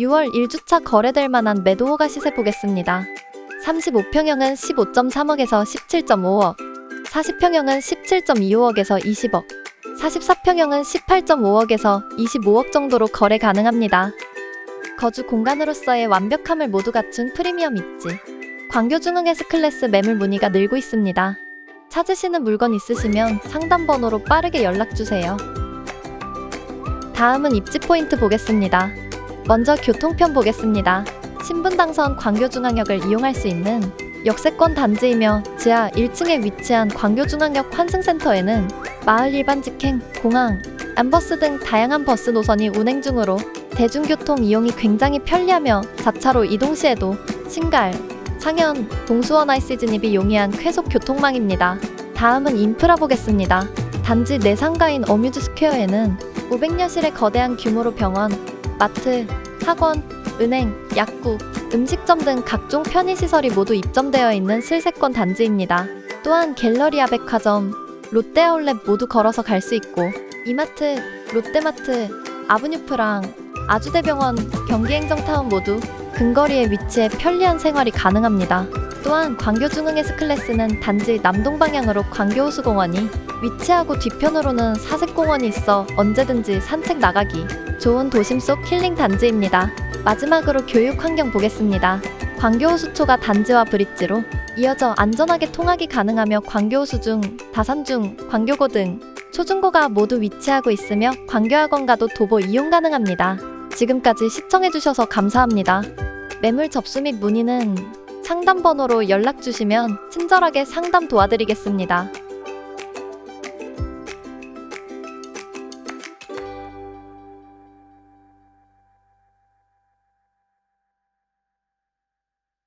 6월 1주차 거래될 만한 매도호가 시세 보겠습니다. 35평형은 15.3억에서 17.5억, 40평형은 17.25억에서 20억, 44평형은 18.5억에서 25억 정도로 거래 가능합니다. 거주 공간으로서의 완벽함을 모두 갖춘 프리미엄 입지. 광교중흥 S클래스 매물 문의가 늘고 있습니다. 찾으시는 물건 있으시면 상담 번호로 빠르게 연락 주세요. 다음은 입지 포인트 보겠습니다. 먼저 교통편 보겠습니다. 신분당선 광교중앙역을 이용할 수 있는 역세권 단지이며 지하 1층에 위치한 광교중앙역 환승센터에는 마을 일반 직행, 공항, 암버스 등 다양한 버스 노선이 운행 중으로 대중교통 이용이 굉장히 편리하며 4차로 이동 시에도 신갈, 상현, 동수원 IC 진입이 용이한 쾌속 교통망입니다. 다음은 인프라 보겠습니다. 단지 내상가인 어뮤즈 스퀘어에는 500여실의 거대한 규모로 병원, 마트, 학원, 은행, 약국, 음식점 등 각종 편의시설이 모두 입점되어 있는 슬세권 단지입니다. 또한 갤러리아 백화점, 롯데아울렛 모두 걸어서 갈 수 있고 이마트, 롯데마트, 아브뉴프랑 아주대병원, 경기행정타운 모두 근거리에 위치해 편리한 생활이 가능합니다. 또한 광교중흥 S클래스는 단지 남동 방향으로 광교호수공원이 위치하고 뒤편으로는 사색공원이 있어 언제든지 산책 나가기 좋은 도심 속 힐링 단지입니다. 마지막으로 교육 환경 보겠습니다. 광교호수초가 단지와 브릿지로 이어져 안전하게 통학이 가능하며 광교호수 중, 다산 중, 광교고 등 초중고가 모두 위치하고 있으며 광교학원과도 도보 이용 가능합니다. 지금까지 시청해주셔서 감사합니다. 매물 접수 및 문의는 상담 번호로 연락 주시면 친절하게 상담 도와드리겠습니다.